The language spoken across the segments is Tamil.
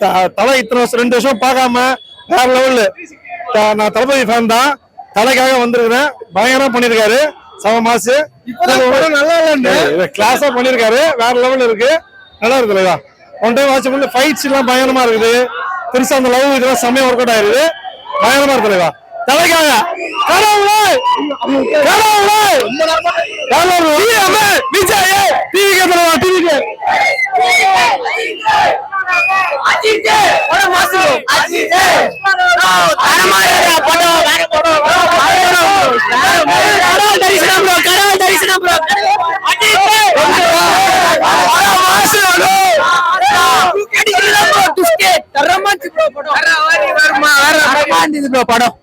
தலை இத்தனை வருஷம் ரெண்டு வருஷம் பார்க்காம வேற லெவலு நான் தளபதி ஃபேன் தான். தலைக்காக வந்திருக்கிறேன். பயங்கரமா பண்ணிருக்காரு சம மாசு. நல்லா இல்ல கிளாஸா பண்ணிருக்காரு வேற லெவல் இருக்கு. நல்லா இருக்கு தலைவா ஒன் டைம் வாட்ச் பண்ணி ஃபைட்ஸ் எல்லாம் பயங்கரமா இருக்குது. பெருசா அந்த லவ் இதெல்லாம் செம்மையா ஒர்க் அவுட் ஆயிருது. பயங்கரமா இருக்கு தலைவா தலைக்காக. கடவுளே! கடவுளே! கடவுளே! விஜய்! டிவிக்கு தலைவா டிவிக்கு படம்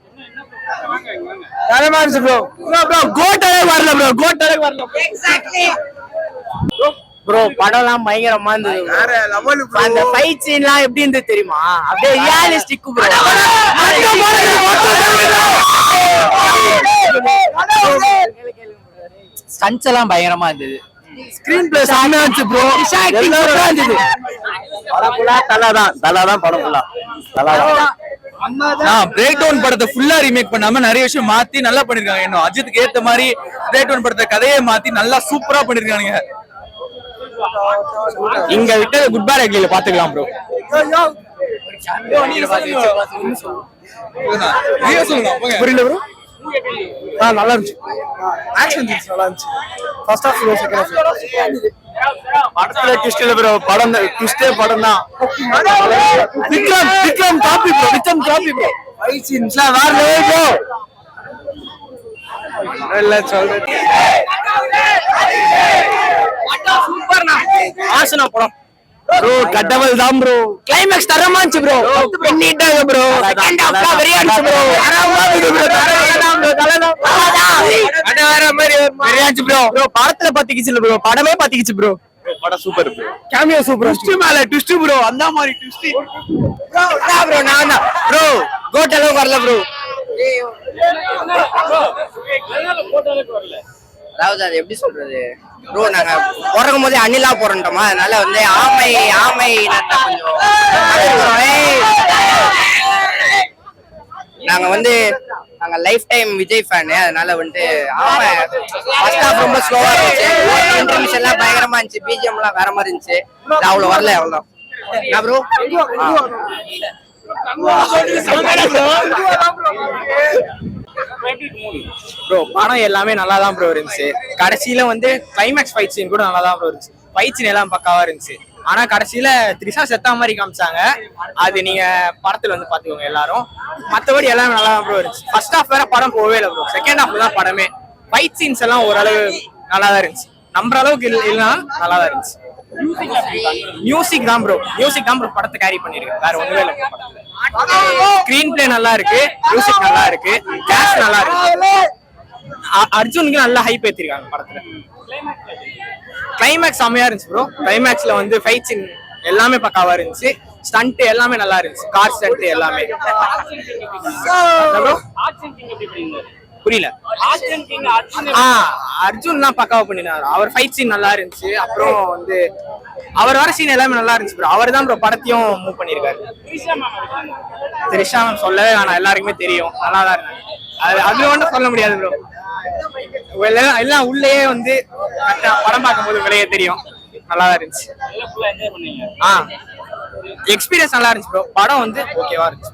தரமா இருந்துச்சு ப்ரோ ப்ரோ கோட்டலே வரல ப்ரோ கோட்டலே வரல ப்ரோ படம்லாம் பயங்கரமா இருந்தது bro. அந்த ஃபைட் சீன்லாம் எப்படி இருந்தது தெரியுமா அப்படியே ரியாலிஸ்டிக் ப்ரோ ஸ்டன்ஸ் எல்லாம் பயங்கரமா இருந்தது ஸ்கிரீன் பிளே செம்மையா இருந்துச்சு ப்ரோ சூப்பரா இருந்தது படம் ஃபுல்லா தலா தான் தலா தான் படம் ஃபுல்லா தலா தான் நான் பிரேக் டவுன் படத்தை ஃபுல்லா ரீமேக் பண்ணாம நிறைய விஷயம் மாத்தி நல்லா பண்ணிருக்காங்க இன்னும் அஜித்துக்கு ஏத்த மாதிரி பிரேக் டவுன் படத்தை கதையை மாத்தி நல்லா சூப்பரா பண்ணிருக்கானுங்க இங்க விட்டு குட் பேட் அக்லில பாத்துக்கலாம் ப்ரோ புரியல ப்ரோ ஆ நல்லா இருந்துச்சு. ஆக்ஷன் சீன்ஸ் நல்லா இருந்துச்சு. ஃபர்ஸ்ட் ஹாஃப் செகண்ட் ஹாஃப் படத்துல ட்விஸ்ட் இல்ல ப்ரோ படம் ட்விஸ்டே படம் தான். Vikram Vikram copy bro Vikram copy bro fight சீன்ஸ்லாம் வேற லெவல் ப்ரோ இல்ல சொல்றேன். ஆசனா படம் ப்ரோ கட்டவல் தான் ப்ரோ கிளைமேக்ஸ் தரமா இருந்துச்சு ப்ரோ பண்ணிட்டாங்க ப்ரோ செகண்ட் ஹாஃப்ல வெறியா இருந்துச்சு ப்ரோ தரமா இருக்கு ப்ரோ ப்ரோ அட வேற மாதிரி வெறியா இருந்துச்சு ப்ரோ ப்ரோ படத்துல பாத்திக்கிச்சு இல்ல ப்ரோ படமே பாத்திக்கிச்சு ப்ரோ படம் super bro cameo super twist மேல ட்விஸ்ட் ப்ரோ அந்த மாதிரி ட்விஸ்ட் ப்ரோ ப்ரோ நான் தான் ப்ரோ கோட் அளவுக்கு வரல ப்ரோ அதாவது அது எப்படி சொல்றது? ப்ரோ நாங்க பிறக்கும் போதே அணிலா போறோம்ட்டோமா? அதனால வந்து ஆமை ஆமை இனத்தை கொஞ்சம். நாங்க வந்து நாங்க லைஃப் டைம் விஜய் ஃபேன் அதனால வந்து ஆமை ஃபர்ஸ்ட் ஹாஃப் ரொம்ப ஸ்லோவா இருந்துச்சு. இன்டர்மிஷன் எல்லாம் பயங்கரமா இருந்துச்சு. பிஜிஎம் எல்லாம் வேற மாதிரி இருந்துச்சு. இது அவ்வளவு வரல அவ்வளவுதான். ப்ரோ ப்ரோ படம் எல்லாமே நல்லா தான் ப்ரோ இருந்துச்சு. கடைசியில வந்து கிளைமேக்ஸ் ஃபைட் சீன் கூட நல்லா தான் ப்ரோ இருந்துச்சு. ஃபைட் சீன் எல்லாம் பக்காவா இருந்துச்சு. ஆனா கடைசியில த்ரிஷா செத்தா மாதிரி காமிச்சாங்க. அது நீங்க படத்துல வந்து பாத்துக்கோங்க எல்லாரும். மத்தபடி எல்லாமே நல்லா தான் ப்ரோ இருந்துச்சு. ஃபர்ஸ்ட் ஹாஃப் வேற படம் போகவே இல்லை ப்ரோ செகண்ட் ஹாஃப் தான் படமே. ஃபைட் சீன்ஸ் எல்லாம் ஓரளவு நல்லா தான் இருந்துச்சு. நம்புற அளவுக்கு இல்ல- இல்லைனா நல்லா தான் இருந்துச்சு. மியூசிக் தான் ப்ரோ மியூசிக் தான் ப்ரோ படத்தை கேரி பண்ணிருக்கு வேற ஒண்ணுமே இல்லை ஸ்கிரீன் பிளே நல்லா இருக்கு. மியூசிக் நல்லா இருக்கு. கேஷ் நல்லா இருக்கு. அர்ஜுனுக்கு நல்லா ஹைப் ஏத்திருக்காங்க படத்துல. கிளைமேக்ஸ் செம்மையா இருந்துச்சு ப்ரோ கிளைமேக்ஸ்ல வந்து ஃபைட் சீன் எல்லாமே பக்காவா இருந்துச்சு. ஸ்டண்ட் எல்லாமே நல்லா இருந்துச்சு. கார் ஸ்டண்ட் எல்லாமே? புரியல. அர்ஜுன் தான் பக்காவா பண்ணினாரு. அவர் ஃபைட் சீன் நல்லா இருந்துச்சு. அப்புறம் வந்து அவர் வர சீன் எல்லாமே நல்லா இருந்துச்சு ப்ரோ அவர் தான் ப்ரோ படத்தையும் மூவ் பண்ணியிருக்காரு திரிஷா மேம் சொல்லவே வேணாம். எல்லாருக்குமே தெரியும். நல்லா தான் இருந்தாங்க. அது அது ஒன்றும் சொல்ல முடியாது ப்ரோ எல்லாம் உள்ளேயே வந்து படம் பார்க்கும்போது வெளியே தெரியும். நல்லா தான் இருந்துச்சு ஆ. எக்ஸ்பீரியன்ஸ் நல்லா இருந்துச்சு ப்ரோ படம் வந்து ஓகேவா இருந்துச்சு.